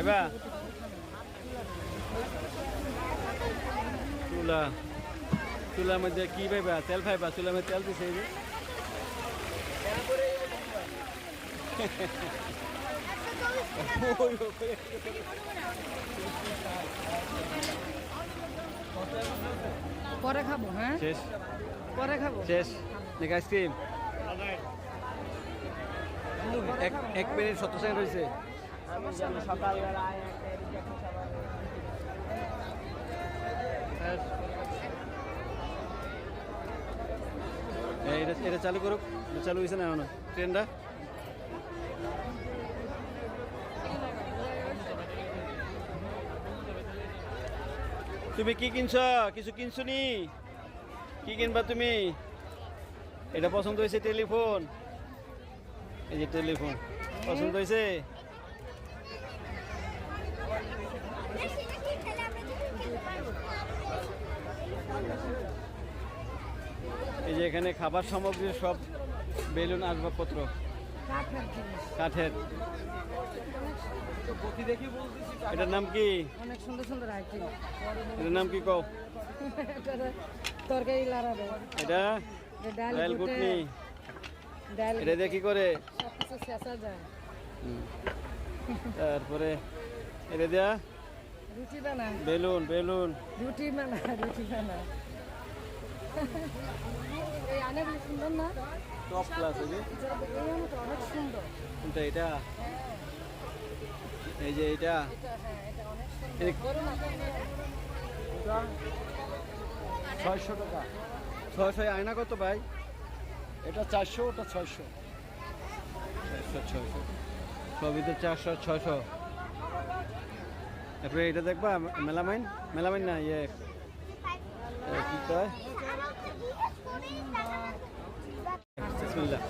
এবার চুলা চুলার মধ্যে কি পাইবা? তেল পাইবা? চুলার মধ্যে তেল দিছে পরে খাব হ্যাঁ? শেষ। পরে খাব? শেষ। নাকি আইসক্রিম? এক এক মিনিট সত্তর সেকেন্ড এই, এটা চালু করুক। চালু হয়েছে না ট্রেনটা? তুমি কি কিনছ? কিছু কিনছো নি? কি কিনবা তুমি? এটা পছন্দ হয়েছে টেলিফোন। এই যে টেলিফোন। পছন্দ হয়েছে এই যে এখানে খাবার সামগ্রী সব বেলুন আসবাবপত্র। কাঠের। এটার নাম কি? অনেক সুন্দর সুন্দর আইটেম এটার নাম কি কও? তরকারি লাড়া এটা? ডাল গুটনি ডাল এটা দিয়ে কি করে? যায়। তারপরে এটা দেয়া? রুটি বানা বেলুন বেলুন রুটি বানা রুটি বানা এই অনেক সুন্দর না? টপ ক্লাস এই অনেক সুন্দর। কোনটা এটা? এই যে এটা? হ্যাঁ এটা অনেক সুন্দর। এটা- বড় না ছয়শো টাকা। ছয়শো আয়না কত ভাই? এটা চারশো ওটা ছয়শো। চারশো ছয়শো। সবই তো চারশো ছয়শো। তারপরে এটা দেখবা মেলামাইন? মেলামাইন না ইয়ে। কি কয়? বিসমিল্লাহ।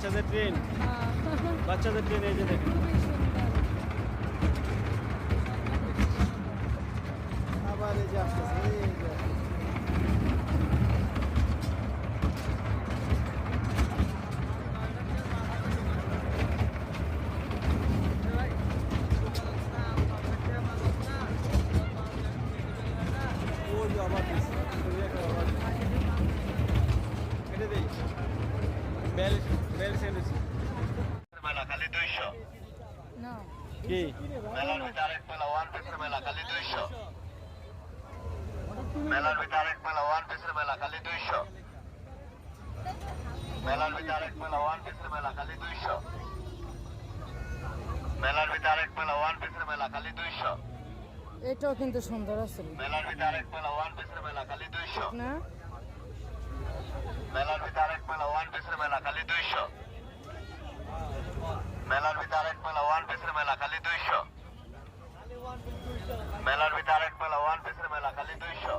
বাচ্চাদের ট্রেন হ্যাঁ। বাচ্চাদের ট্রেন এই যে দেখুন খুবই সুন্দর আবার এই যে আসতেছে এই যে ওই মেলা খালি দুইশো। কি? মেলার ভিতরে আরেক মেলা ওয়ান পিসের মেলা খালি দুইশো। মেলার ভিতরে আরেক মেলা ওয়ান পিসের মেলা খালি দুইশো। মেলার ভিতরে আরেক মেলা ওয়ান পিসের মেলা খালি দুইশো। মেলার ভিতরে আরেক মেলা ওয়ান পিসের মেলা খালি দুইশো। এটাও কিন্তু সুন্দর আছে। মেলার ভিতরে আরেক মেলা ওয়ান পিসের মেলা খালি দুইশো। না? মেলার ভিতরে আরেক মেলা ওয়ান পিসের মেলা খালি দুইশো। মেলার ভিতরে আরেক মেলা ওয়ান পিসের মেলা, খালি দুইশো। মেলার ভিতরে আরেক মেলা ওয়ান পিসের মেলা, খালি দুইশো।